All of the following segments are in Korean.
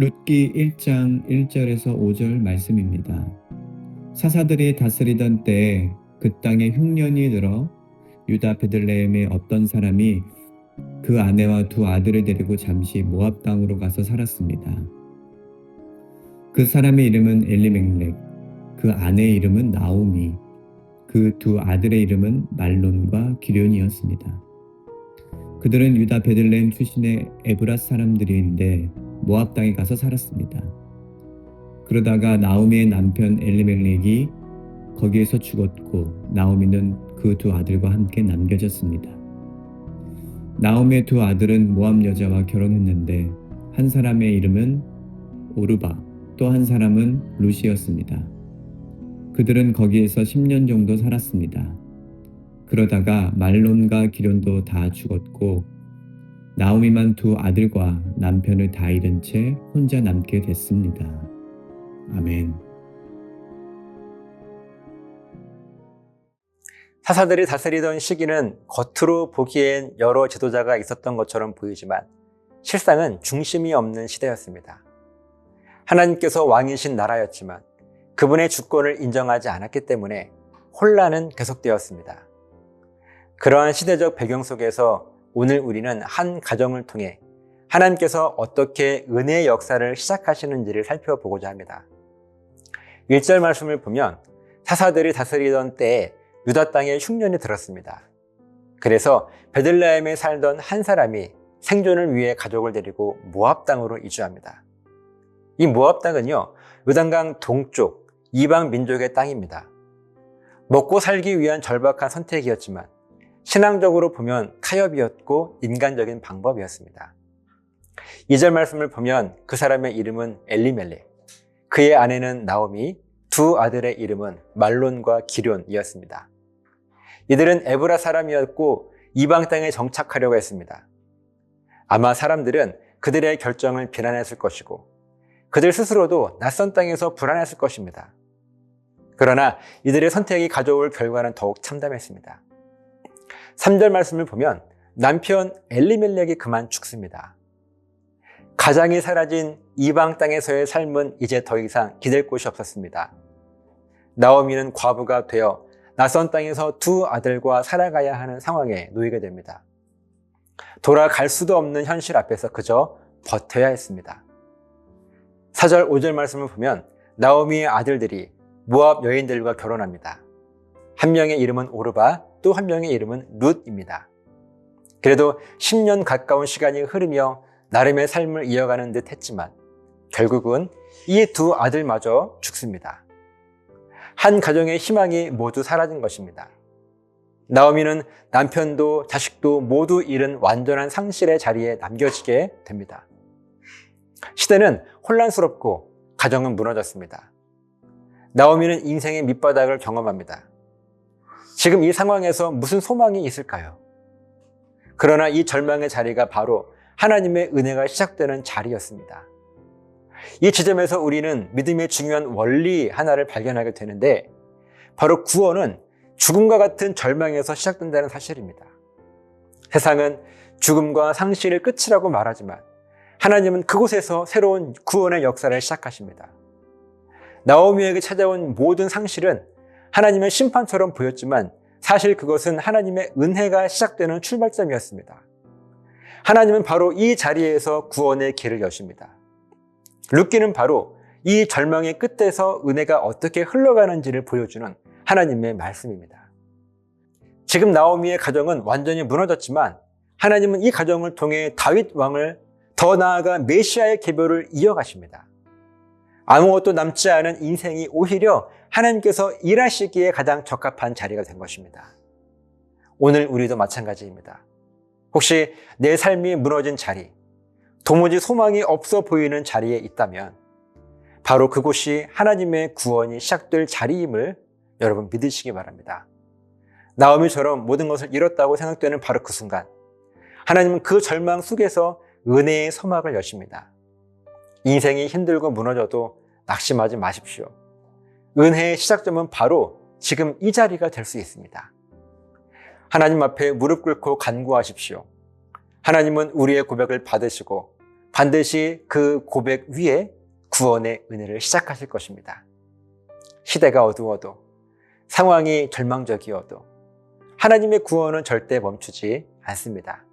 룻기 1장 1절에서 5절 말씀입니다. 사사들이 다스리던 때에 그 땅에 흉년이 들어 유다 베들레헴의 어떤 사람이 그 아내와 두 아들을 데리고 잠시 모압 땅으로 가서 살았습니다. 그 사람의 이름은 엘리멜렉, 그 아내의 이름은 나오미, 그 두 아들의 이름은 말론과 기련이었습니다. 그들은 유다 베들레헴 출신의 에브라 사람들인데 모압 땅에 가서 살았습니다. 그러다가 나오미의 남편 엘리멜렉이 거기에서 죽었고 나오미는 그 두 아들과 함께 남겨졌습니다. 나오미의 두 아들은 모압 여자와 결혼했는데 한 사람의 이름은 오르바 또 한 사람은 루시였습니다. 그들은 거기에서 10년 정도 살았습니다. 그러다가 말론과 기련도 다 죽었고 나오미만 두 아들과 남편을 다 잃은 채 혼자 남게 됐습니다. 아멘. 사사들이 다스리던 시기는 겉으로 보기엔 여러 지도자가 있었던 것처럼 보이지만 실상은 중심이 없는 시대였습니다. 하나님께서 왕이신 나라였지만 그분의 주권을 인정하지 않았기 때문에 혼란은 계속되었습니다. 그러한 시대적 배경 속에서 오늘 우리는 한 가정을 통해 하나님께서 어떻게 은혜의 역사를 시작하시는지를 살펴보고자 합니다. 1절 말씀을 보면 사사들이 다스리던 때에 유다 땅에 흉년이 들었습니다. 그래서 베들레헴에 살던 한 사람이 생존을 위해 가족을 데리고 모압 땅으로 이주합니다. 이 모압 땅은요, 요단강 동쪽 이방 민족의 땅입니다. 먹고 살기 위한 절박한 선택이었지만 신앙적으로 보면 타협이었고 인간적인 방법이었습니다. 2절 말씀을 보면 그 사람의 이름은 엘리멜렉, 그의 아내는 나오미, 두 아들의 이름은 말론과 기련이었습니다. 이들은 에브라 사람이었고 이방 땅에 정착하려고 했습니다. 아마 사람들은 그들의 결정을 비난했을 것이고 그들 스스로도 낯선 땅에서 불안했을 것입니다. 그러나 이들의 선택이 가져올 결과는 더욱 참담했습니다. 3절 말씀을 보면 남편 엘리멜렉이 그만 죽습니다. 가장이 사라진 이방 땅에서의 삶은 이제 더 이상 기댈 곳이 없었습니다. 나오미는 과부가 되어 낯선 땅에서 두 아들과 살아가야 하는 상황에 놓이게 됩니다. 돌아갈 수도 없는 현실 앞에서 그저 버텨야 했습니다. 4절, 5절 말씀을 보면 나오미의 아들들이 모압 여인들과 결혼합니다. 한 명의 이름은 오르바, 또 한 명의 이름은 룻입니다. 그래도 10년 가까운 시간이 흐르며 나름의 삶을 이어가는 듯 했지만 결국은 이 두 아들마저 죽습니다. 한 가정의 희망이 모두 사라진 것입니다. 나오미는 남편도 자식도 모두 잃은 완전한 상실의 자리에 남겨지게 됩니다. 시대는 혼란스럽고 가정은 무너졌습니다. 나오미는 인생의 밑바닥을 경험합니다. 지금 이 상황에서 무슨 소망이 있을까요? 그러나 이 절망의 자리가 바로 하나님의 은혜가 시작되는 자리였습니다. 이 지점에서 우리는 믿음의 중요한 원리 하나를 발견하게 되는데 바로 구원은 죽음과 같은 절망에서 시작된다는 사실입니다. 세상은 죽음과 상실의 끝이라고 말하지만 하나님은 그곳에서 새로운 구원의 역사를 시작하십니다. 나오미에게 찾아온 모든 상실은 하나님의 심판처럼 보였지만 사실 그것은 하나님의 은혜가 시작되는 출발점이었습니다. 하나님은 바로 이 자리에서 구원의 길을 여십니다. 룻기는 바로 이 절망의 끝에서 은혜가 어떻게 흘러가는지를 보여주는 하나님의 말씀입니다. 지금 나오미의 가정은 완전히 무너졌지만 하나님은 이 가정을 통해 다윗 왕을 더 나아가 메시아의 계보를 이어가십니다. 아무것도 남지 않은 인생이 오히려 하나님께서 일하시기에 가장 적합한 자리가 된 것입니다. 오늘 우리도 마찬가지입니다. 혹시 내 삶이 무너진 자리, 도무지 소망이 없어 보이는 자리에 있다면 바로 그곳이 하나님의 구원이 시작될 자리임을 여러분 믿으시기 바랍니다. 나오미처럼 모든 것을 잃었다고 생각되는 바로 그 순간 하나님은 그 절망 속에서 은혜의 서막을 여십니다. 인생이 힘들고 무너져도 낙심하지 마십시오. 은혜의 시작점은 바로 지금 이 자리가 될 수 있습니다. 하나님 앞에 무릎 꿇고 간구하십시오. 하나님은 우리의 고백을 받으시고 반드시 그 고백 위에 구원의 은혜를 시작하실 것입니다. 시대가 어두워도 상황이 절망적이어도 하나님의 구원은 절대 멈추지 않습니다.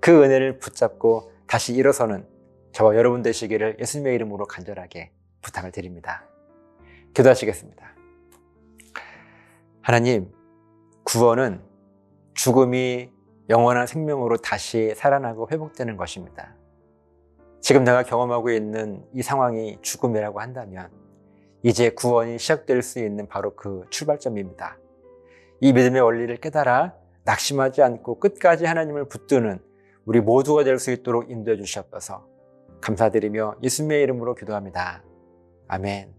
그 은혜를 붙잡고 다시 일어서는 저와 여러분 되시기를 예수님의 이름으로 간절하게 부탁을 드립니다. 기도하시겠습니다. 하나님, 구원은 죽음이 영원한 생명으로 다시 살아나고 회복되는 것입니다. 지금 내가 경험하고 있는 이 상황이 죽음이라고 한다면 이제 구원이 시작될 수 있는 바로 그 출발점입니다. 이 믿음의 원리를 깨달아 낙심하지 않고 끝까지 하나님을 붙드는 우리 모두가 될 수 있도록 인도해 주시옵소서 감사드리며 예수님의 이름으로 기도합니다. 아멘.